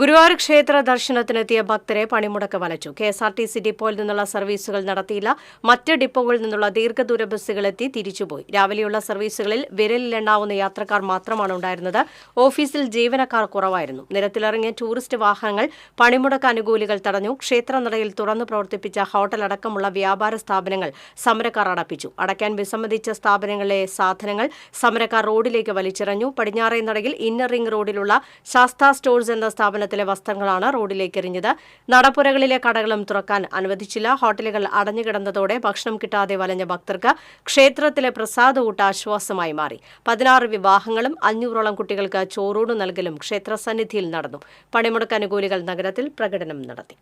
ഗുരുവായൂർ ക്ഷേത്ര ദർശനത്തിനെത്തിയ ഭക്തരെ പണിമുടക്ക് വലച്ചു. K S R T C ഡിപ്പോയിൽ നിന്നുള്ള സർവീസുകൾ നടത്തിയില്ല. മറ്റ് ഡിപ്പോകളിൽ നിന്നുള്ള ദീർഘദൂര ബസ്സുകളെത്തി തിരിച്ചുപോയി. രാവിലെയുള്ള സർവീസുകളിൽ വിരലിലെണ്ണാവുന്ന യാത്രക്കാർ മാത്രമാണ് ഉണ്ടായിരുന്നത്. ഓഫീസിൽ ജീവനക്കാർ കുറവായിരുന്നു. നിരത്തിലിറങ്ങിയ ടൂറിസ്റ്റ് വാഹനങ്ങൾ പണിമുടക്ക് അനുകൂലികൾ തടഞ്ഞു. ക്ഷേത്രനടയിൽ തുറന്നു പ്രവർത്തിപ്പിച്ച ഹോട്ടൽ അടക്കമുള്ള വ്യാപാര സ്ഥാപനങ്ങൾ സമരക്കാർ അടപ്പിച്ചു. അടയ്ക്കാൻ വിസമ്മതിച്ച സ്ഥാപനങ്ങളിലെ സാധനങ്ങൾ സമരക്കാർ റോഡിലേക്ക് വലിച്ചെറിഞ്ഞു. പടിഞ്ഞാറേ നടയിൽ ഇന്നർ റിംഗ് റോഡിലുള്ള ശാസ്ത സ്റ്റോഴ്സ് എന്ന സ്ഥാപനത്തിലെ വസ്ത്രങ്ങളാണ് റോഡിലേക്ക് എറിഞ്ഞത് നടപ്പുരകളിലെ കടകളും തുറക്കാൻ അനുവദിച്ചില്ല. ഹോട്ടലുകൾ അടഞ്ഞുകിടന്നതോടെ ഭക്ഷണം കിട്ടാതെ വലഞ്ഞ ഭക്തർക്ക് ക്ഷേത്രത്തിലെ പ്രസാദ ആശ്വാസമായി മാറി. പതിനാറ് വിവാഹങ്ങളും അഞ്ഞൂറോളം കുട്ടികൾക്ക് ചോറൂണ് നൽകലും ക്ഷേത്രസന്നിധിയിൽ നടന്നു. പണിമുടക്ക് അനുകൂലികൾ നഗരത്തിൽ പ്രകടനം നടത്തി.